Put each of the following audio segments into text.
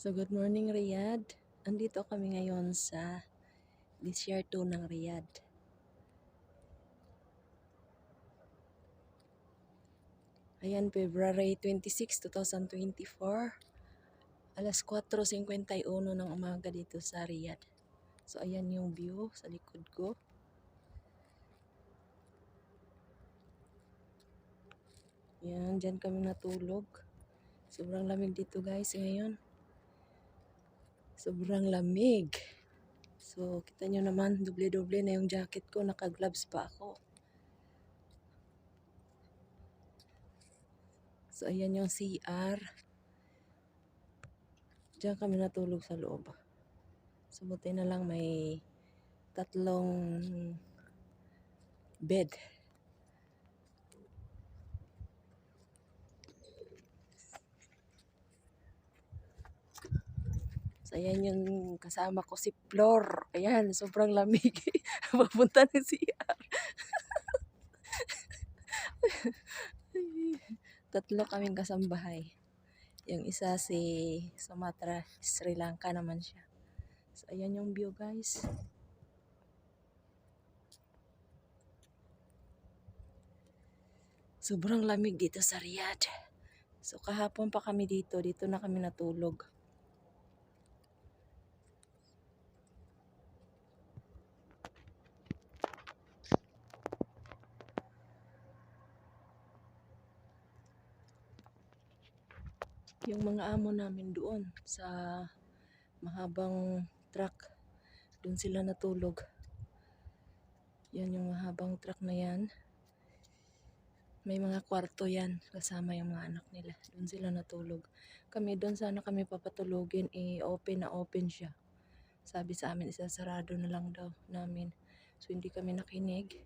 So, good morning, Riyadh. Andito kami ngayon sa disyerto ng Riyadh. Ayan, February 26, 2024. Alas 4.51 ng umaga dito sa Riyadh. So, ayan yung view sa likod ko. Yan, dyan kami natulog. Sobrang lamig dito guys ngayon. Sobrang lamig. So, kita nyo naman, doble-doble na yung jacket ko. Naka-gloves pa ako. So, ayan yung CR. Diyan kami natulog sa loob. So, buti na lang may tatlong bed. So, ayan yung kasama ko si Flor. Ayan, sobrang lamig. Papunta na CR. Tatlo kaming kasambahay. Yung isa si Sumatra, Sri Lanka naman siya. So, ayan yung view guys. Sobrang lamig dito sa Riyadh. So, kahapon pa kami dito. Dito na kami natulog. Yung mga amo namin doon sa mahabang truck. Doon sila natulog. Yan yung mahabang truck na yan. May mga kwarto yan kasama yung mga anak nila. Doon sila natulog. Kami doon sana kami papatulogin. Eh, open na open siya. Sabi sa amin, isasarado na lang daw namin. So, hindi kami nakinig.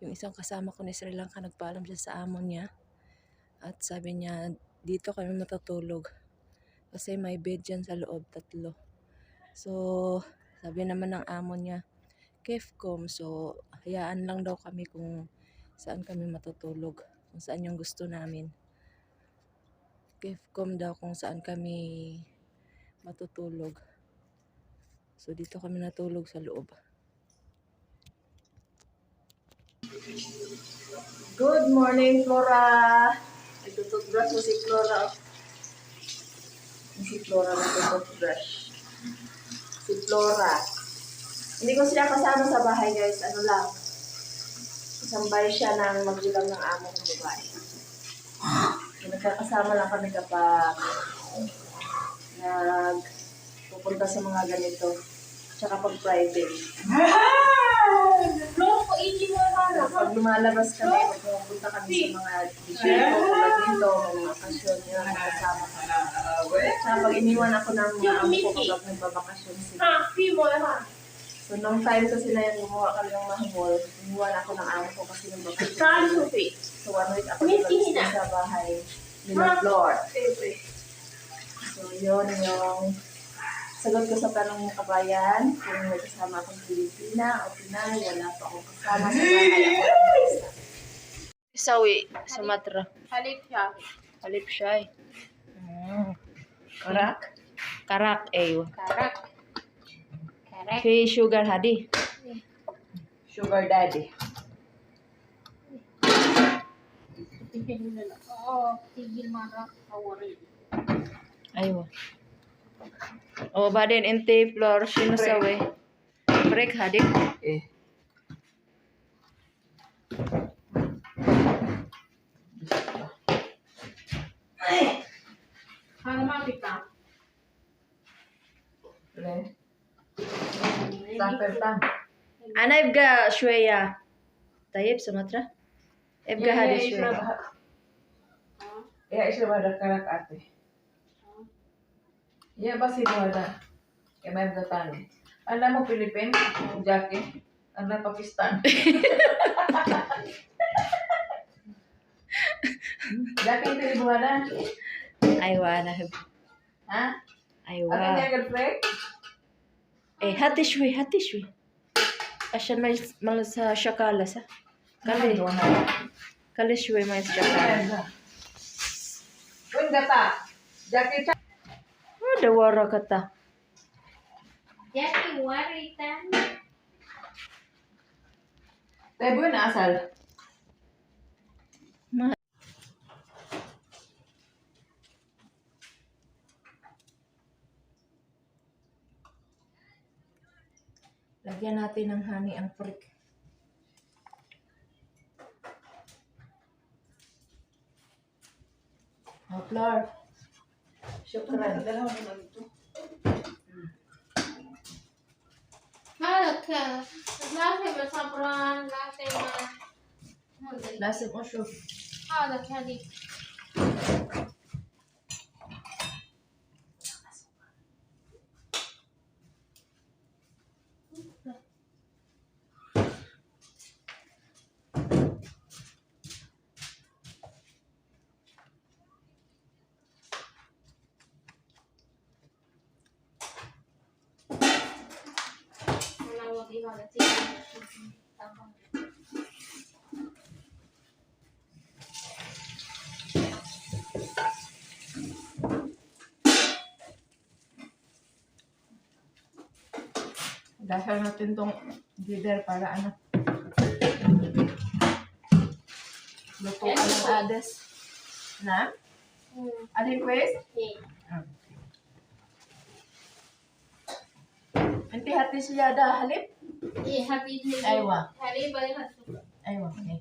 Yung isang kasama ko ni Sri Lanka, nagpaalam siya sa amo niya. At sabi niya, dito kami matutulog. Kasi may bed dyan sa loob, tatlo. So, sabi naman ng amo niya, Kefcom. So, hayaan lang daw kami kung saan kami matutulog. Kung saan yung gusto namin. Kefcom daw kung saan kami matutulog. So, dito kami natulog sa loob. Good morning, Flora! Nagtututbrush mo si Flora. Si Flora nagtututbrush. Si Flora. Hindi ko sila kasama sa bahay, guys. Ano lang. Kasambay siya ng magulang ng amo kong babae. Nagkakasama lang kami kapag nag pupunta sa mga ganito. Tsaka pag private. Pag lumalabas kami, pag pupunta kami sa mga disyerto, tulad nito, mga okasyon, yun, kasama kami. Tsaka pag iniwan ako ng mga amo ko kapag nagbabakasyon sila. So, nung time kasi na yung gumawa kami ng mahmol, iniwan ako ng amo ko kasi bakasyon. Fee? So, one week ako Miss nag Ina. sa bahay ni na. Siyempre. So, yun yung sagot ko sa tanong mo kabayan, kung may kasama akong Pilipina o Pinay, wala pa akong kasama sa bahay. Ako lang. Sawi, Sumatra. Halip siya. Halip siya eh. Mm. Karak? Karak, eh. Karak. Karak. Si Sugar Hadi. Sugar Daddy. Tigil mo na lang. Oo, tigil marak. Awari. Aywa. O, ba din, ente floor, sino sawi? Break, Hadi. Eh. Para makita. Le. Samper tang. Ana ibga shweya. Tayyib, Sumatra? Ibga Hadi shweya. Ya isra bada Ya basi wada. Ya may datani. Ana mo Philippines, Jackie. Ana Pakistan. Jackie itu ibu mana? Aywa, na Ha? Aywa. Ano niya girlfriend? Eh, hati shwe, hati shwe. Asyan may mga sa shakala sa. Kali, Ano na? kali shwe may sa shakala. Kung gata. Jackie Chan. dawara kata. Jackie, waritan. Tayo boy na asal. Lagyan natin ng honey ang prick. Oh, flour. Shukran. Dalawa naman ito. Malaka. Lase ba sabran? Dahil natin tong gider para ano. Luto ka ng ades. Na? Hmm. Alin kwes? Eh. Anti hati siya da halip? Hati ni. Aywa. Hari balik hati. Aywa. Okay.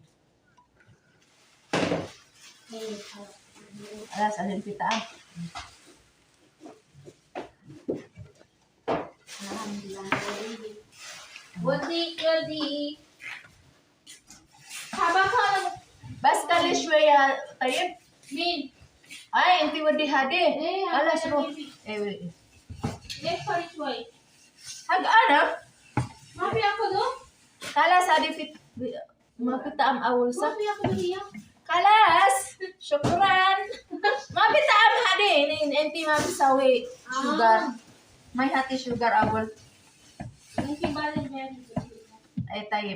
Eh. Alas, alin kita ah. Alhamdulillah. Wadi wadi. Haba ka na Basta lishwaya tayo. min. Ay, inti wadi hadi. Eh, Alas ro. Eh, wait. Next for it way. Hag ano? Mapi ako do? Kalas, adi fit. Mapita am awul sa. Mapi ako do iya. Kalas! Syukran! Mapita am hadi. Nin, enti mapisawi. Sugar. May hati sugar awul. Hindi balik niya. Ay, tayo.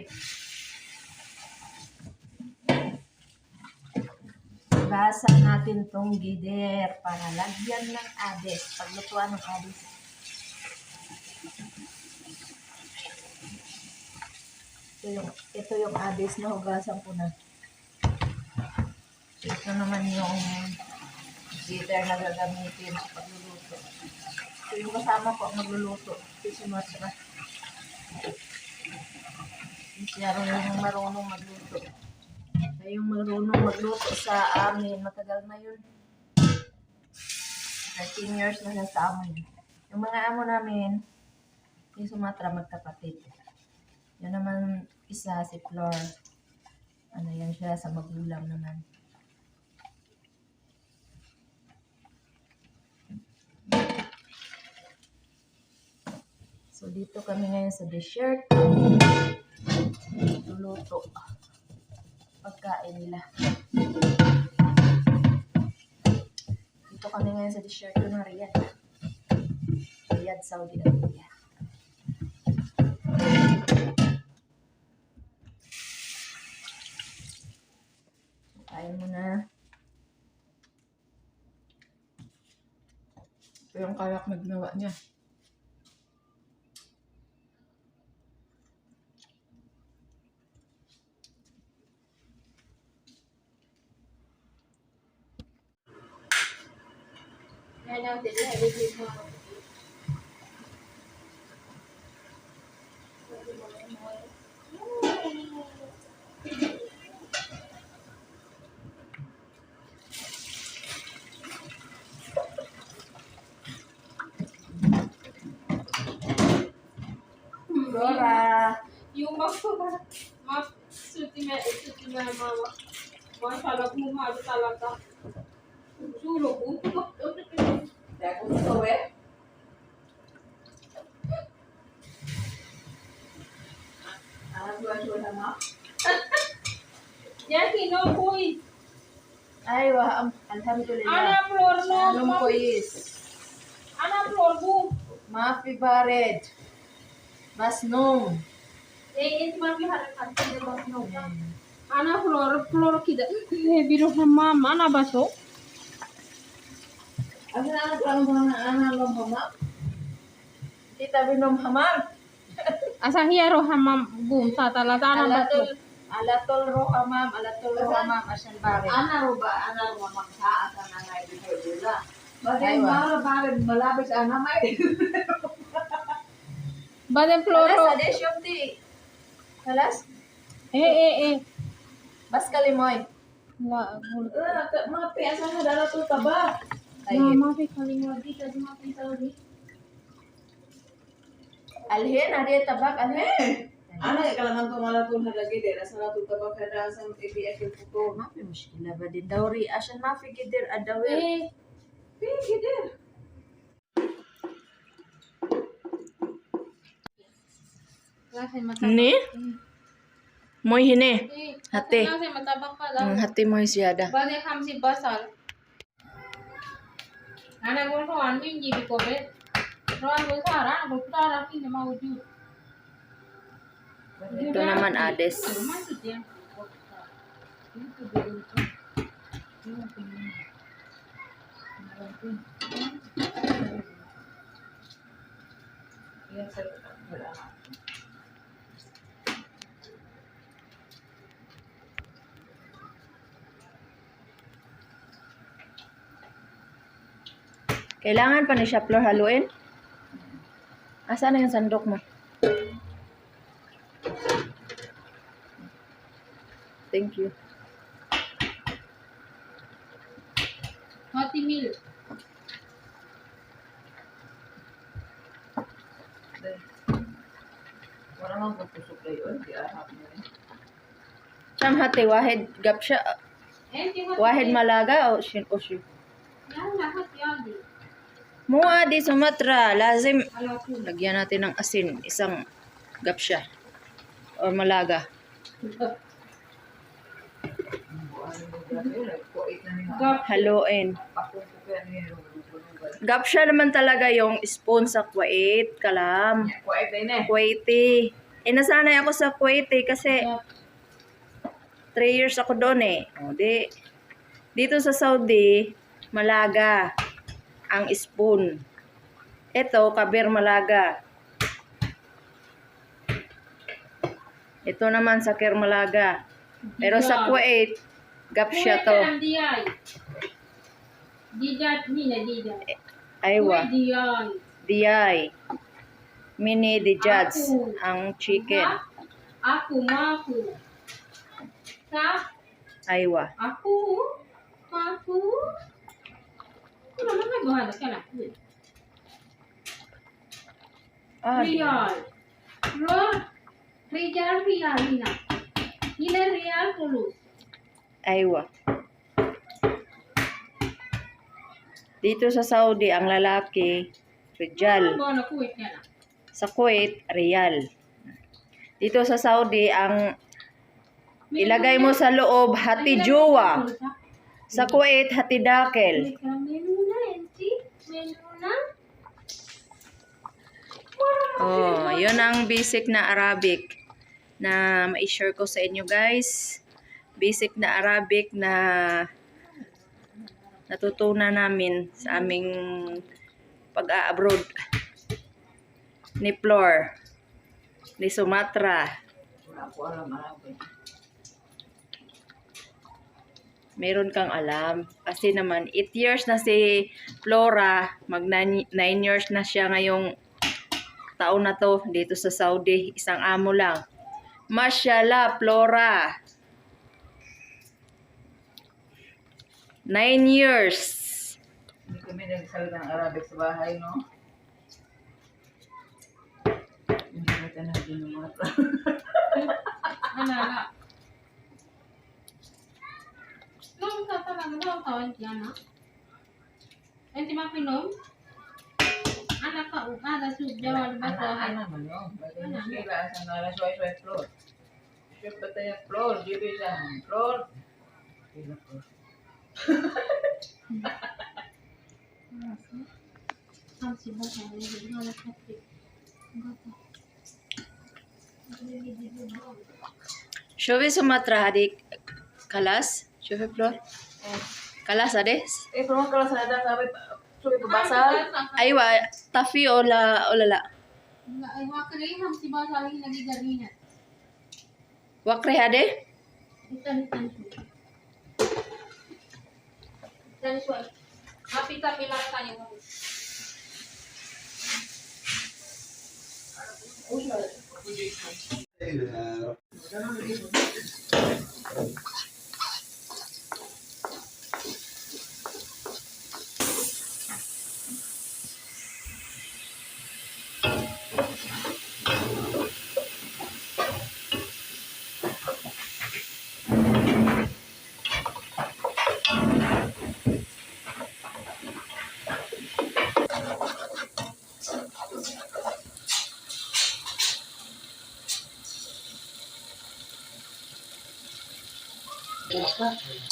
Basa natin tong gider para lagyan ng ades. Paglutuan ng ades. Ito yung, ito yung ades na hugasan ko na. Ito naman yung gider na gagamitin sa pagluluto. Ito yung kasama ko magluluto. Matra. Hindi siya rin yung marunong magluto. Siya yung marunong magluto sa amin. Matagal na yun. 13 years na sa amin. Yung mga amo namin, yung Sumatra magkapatid. Yan naman isa si Flor. Ano yan siya sa magulang naman. So dito kami ngayon sa dessert. Luluto. Pagkain nila. Dito kami ngayon sa dessert ko ng Riyadh. Riyadh, Saudi Arabia. Yung kalak na ginawa niya. Kaya na din na review mo. Flora! Yung mga mga suti na suti na mama. Mashallah bumado talaga. Sulo ko. Kaya kung gusto eh. Ah, suwa-suwa na ma. Jackie, no boy. Ay, wah, alhamdulillah. Ana floor no. Anong is? Ana floor boom. Mafi bared. Masnong. Ana floor floor kida. Eh, biro mama ana baso. Asa na ang plano sa mga anak ng hamam? Kita binom hamam. Asa hiya ro hamam gum sa talatana Alatol, bato. alatol ro hamam, alatol ro hamam, asan bare. Ana ro ba ana ro magsa asa na nga dito dula. Bagay Aywa. mara bare malapit sa anamay. Badem Kalas floro. ade syomti. Kalas? Eh eh eh. Bas kalimoy. La gul. Ah, ka- mga piyasa na dala to taba. Ay, Mama fi kalingwa di ka di mapi saudi. alhen ade tabak alhen. Ana ka kalaman to malatun halagi de rasa na to tabak kada sa ABF yung puto. Mafi muskila ba din dawri asan mafi gidir adawir. Eh. Pigi dir. Kasi Ni? Moy hine. Eh, Hati. Kasi matabang ka lang. Ang hati mo siyada. Bade ham si basal. Ana gol ko an min jibi ko be. Roan gol sara, gol sara ki na mawujud. Ito naman ades. Masuk dia. Kailangan pa ni siya floor haluin? Asa na yung sandok mo? Thank you. Hati mil. Wala mang pagpusok na yun. Di ahap mo rin. Siyam hati, wahid Eh, di hati. wahid malaga o shin o shin. Yan na hati adi. Mua di Sumatra, lazim lagyan natin ng asin, isang gapsya o malaga. Haluin. Gapsya naman talaga yung spoon sa Kuwait, kalam. Kuwaiti. Eh, nasanay ako sa Kuwaiti kasi Gap. 3 years ako doon eh. O, di, dito sa Saudi, malaga ang spoon. Ito, kabir malaga. Ito naman sa Kir Malaga. Pero sa Kuwait, gapsya to. Diyay. Dijat ni na dijat. Aywa, Diyay. Mini di judge ang chicken. Aku maku. Sa Aywa. aku maku. Gua ada kana? Ah, Real. Ro. Real real ina. Ina real tulus. Aywa. Dito sa Saudi, ang lalaki, Rijal. Na. Sa Kuwait, Riyal. Dito sa Saudi, ang ilagay mo sa loob, hati jowa. Sa Kuwait, hati dakel. Menu na enti. Menu na. Oh, yun ang basic na Arabic na ma-share ko sa inyo guys. Basic na Arabic na natutunan namin sa aming pag-a-abroad ni Flor, ni Sumatra. Wala ko alam alam ko. Meron kang alam. Kasi naman, 8 years na si Flora, mag 9 years na siya ngayong taon na to dito sa Saudi. Isang amo lang. Mashallah, Flora. 9 years. Hindi kami nagsalita ng Arabic sa bahay, no? Hindi ko ito na ginumata. Alaga. Nung sa talaga daw tawag yan ha? Enti mapinom? Anak ka ko ha? Ano yun? Bagay mo sila sa nala suway-suway floor. Siyempre tayo floor? Jibi siya. Floor. Sila floor. Hamsi ba sa hindi na nakapit. Showe Sumatra, hadi kalas? Shove bro. Kalas ades. Eh, pero kalas na dang kami Shove to basal. Aywa, tafi ola olala. Aywa kare ham si basal lagi garina. Wakre? Itan itan.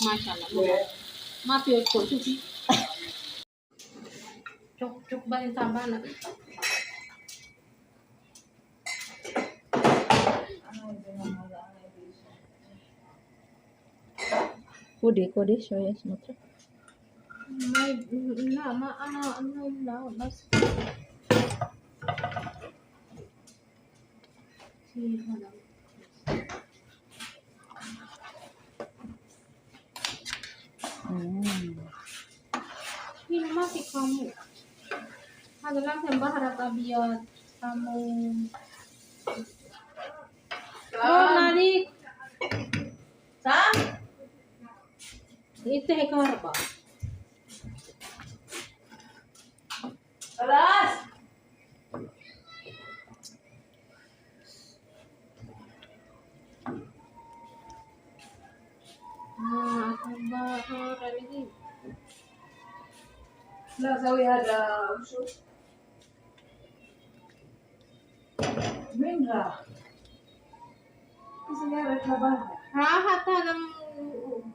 माशाल्लाह माँ पे खो चुकी चुक चुक बन तांबा ना कोडे कोडे शोयस मतलब मैं ना मैं आना आना ना बस ठीक है ना adalah sembah harap kamu Oh narik ah, Nah, aku lagi. Nah, ada. Venga. Enseñar a barra. Rahat tanam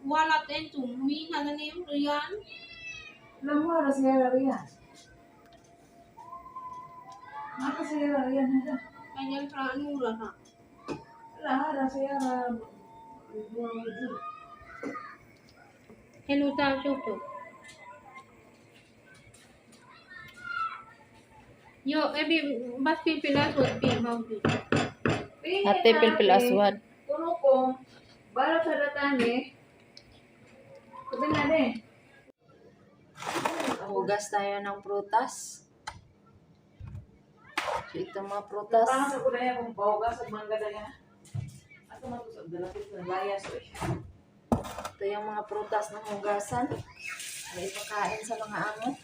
walat entum mi hananim rian. Lamo a señora rian. Mata señora rian ada. Ayan ranu lah nak. Lah ada señora. Hello, tak cukup. Choto. Yo, ebi bas pipilas wat pi mau tu. Ate pilpil aswad. Kuno ko, bala sa datane. Sabi na din. Hugas tayo ng prutas. So, ito mga prutas. Parang sa kudaya kung bawga sa mangga na yan. Ato matusog, dalapit ng layas. Ito yung mga prutas ng hugasan. Ay ipakain sa mga amo.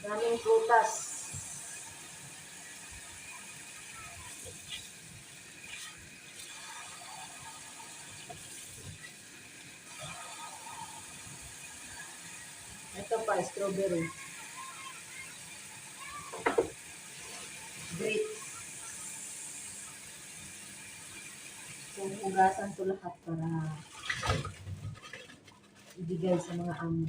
Daming prutas. Ito pa, strawberry. Grapes. So, hugasan ko lahat para ibigay sa mga amo.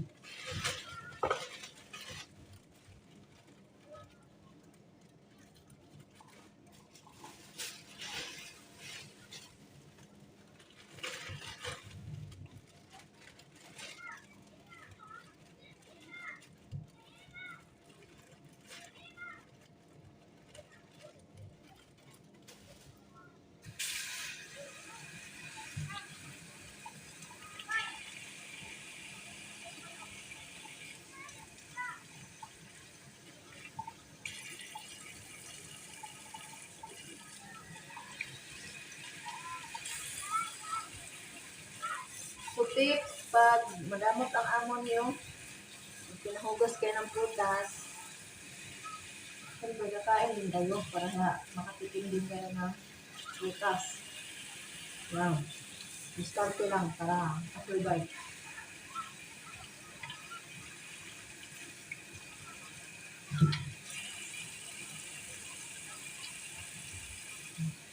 So tips, pag madamot ang amo niyo, pag pinahugas kayo ng prutas, siyempre kakain din kayo para na makatikim din kayo ng prutas. Wow. Diskarte lang para apple bite.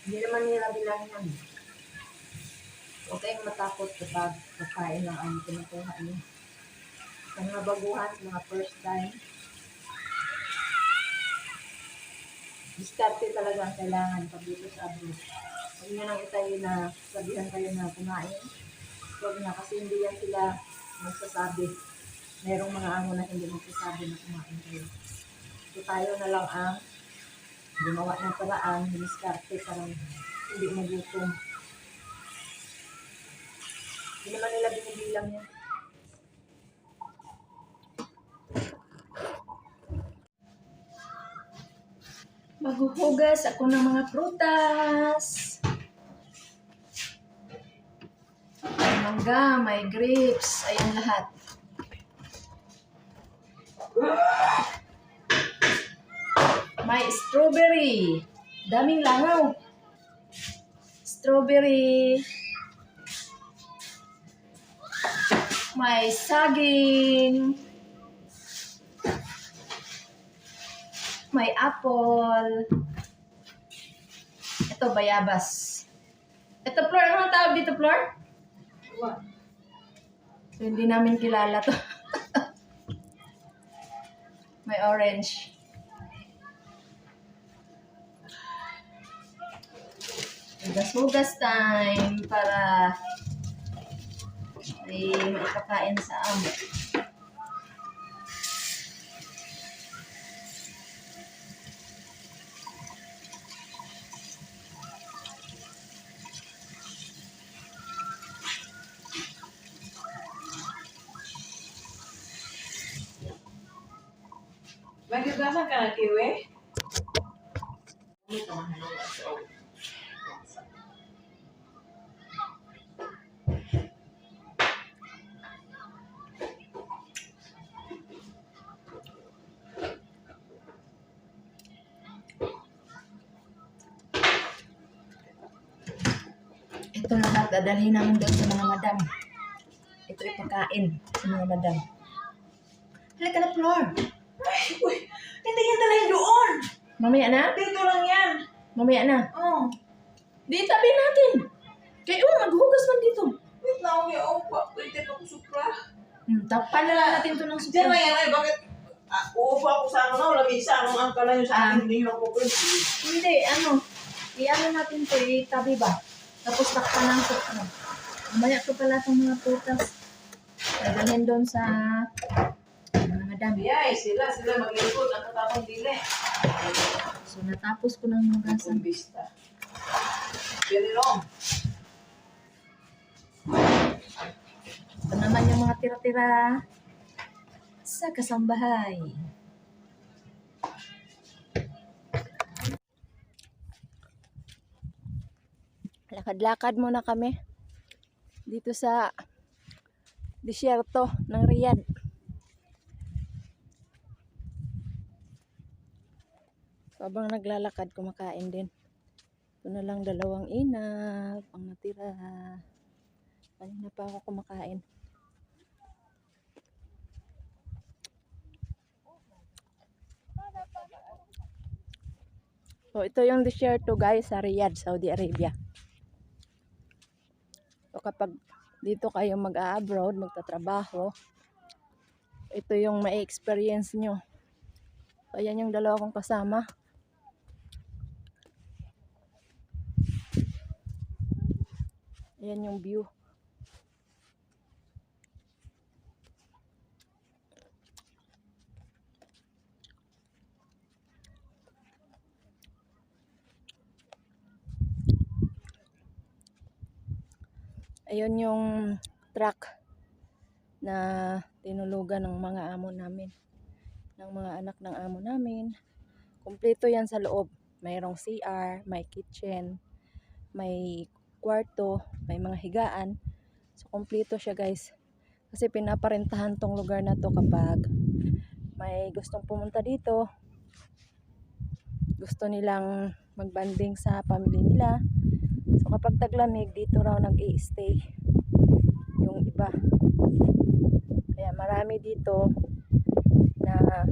Hindi naman nila bilangin yan. Huwag kayong matakot kapag kakain ng ang kinukuha niyo. Sa mga baguhan, mga first time. Diskarte talaga ang kailangan pag dito sa abroad. Huwag nyo nang itayo na sabihan kayo na kumain. Huwag na kasi hindi yan sila magsasabi. Merong mga amo na hindi magsasabi na kumain kayo. So tayo na lang ang gumawa ng paraan, diskarte para hindi magutom. Hindi naman nila binibilang yan. Maghuhugas ako ng mga prutas. Mangga, may grapes, ayan lahat. May strawberry. Daming langaw. Strawberry. May saging. May apple. Ito, bayabas. Ito, Flor. Ano tawag dito, Flor? So, hindi namin kilala to. May orange. Hugas-hugas time para ay maipakain sa amo. Maghigasan ka ng kiwi? Dadalhin namin doon sa mga madam. Ito ipakain sa mga madam. Halika na, Flor. Ay, uy, hindi yan dalahin doon. Mamaya na? Dito lang yan. Mamaya na. Oh. Di tabi natin. Kayo, maghugas man dito. Wait lang, may opa. Wait, ito ko supra. Hmm, tapan na lang natin ito ng Diyan suka. lang yan ay, bakit? Ah, uupa ako sa ano na, lamisa. Anong angka na yun sa akin, hindi yun ako pwede. Hindi, ano. I-ano natin ito, itabi ba? Tapos takpan ng suka. Mamaya ko pala itong mga putas. Dadalhin doon sa mga madam. Biyay, sila, sila maglingkod. Ang katapang dili. So, natapos ko ng hugasan. Kumbista. Very long. Ito naman yung mga tira-tira sa kasambahay. Lakad-lakad muna kami dito sa disyerto ng Riyadh. Habang naglalakad, kumakain din. Ito na lang dalawang inap ang natira. Kanina pa ako kumakain. So, ito yung desierto guys sa Riyadh, Saudi Arabia. Kapag dito kayo mag-abroad, magtatrabaho, ito yung may experience nyo. So, ayan yung dalawa kong kasama. Ayan yung view. Ayun yung truck na tinulugan ng mga amo namin. Ng mga anak ng amo namin. Kompleto yan sa loob. Mayroong CR, may kitchen, may kwarto, may mga higaan. So, kompleto siya guys. Kasi pinaparentahan tong lugar na to kapag may gustong pumunta dito. Gusto nilang magbanding sa pamilya nila. So kapag taglamig, dito raw nag stay yung iba. Kaya marami dito na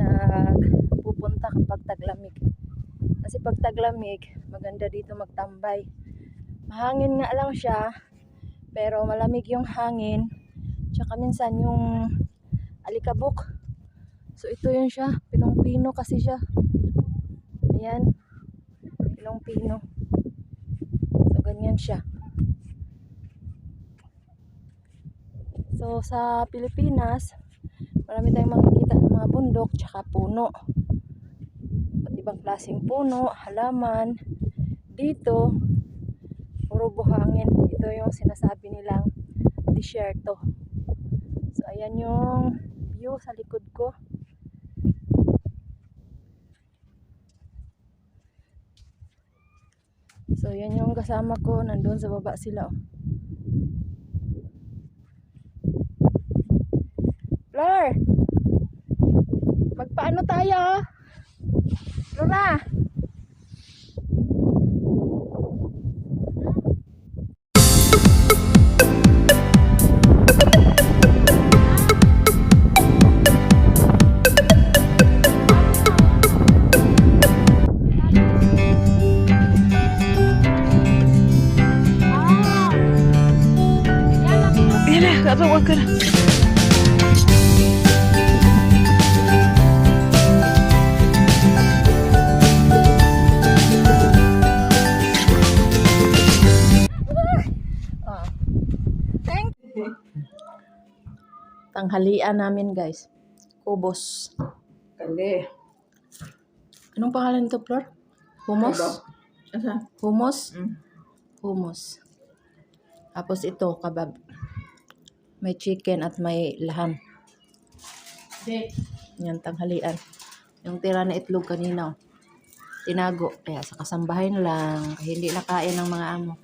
nagpupunta kapag taglamig. Kasi pag taglamig, maganda dito magtambay. Mahangin nga lang siya, pero malamig yung hangin. Tsaka minsan yung alikabok. So ito yun siya, pinong-pino kasi siya. Ayan, pinong-pino. So ganyan siya. So sa Pilipinas, marami tayong makikita ng mga bundok tsaka puno. Iba't ibang klaseng puno, halaman. Dito, puro buhangin. Ito yung sinasabi nilang disyerto. So ayan yung view sa likod ko. So yan yung kasama ko, nandun sa baba sila. oh. Flor! Magpaano tayo? Flora! Tanghalian namin guys. Kubos. Kali. Anong pangalan nito, Flor? Hummus? Asa? Hummus? Mm. Hummus. Tapos ito, kabab. May chicken at may lahan. Dek. Yan, tanghalian. Yung tira na itlog kanina. oh. Tinago. Kaya sa kasambahay na lang. Hindi nakain ng mga amo.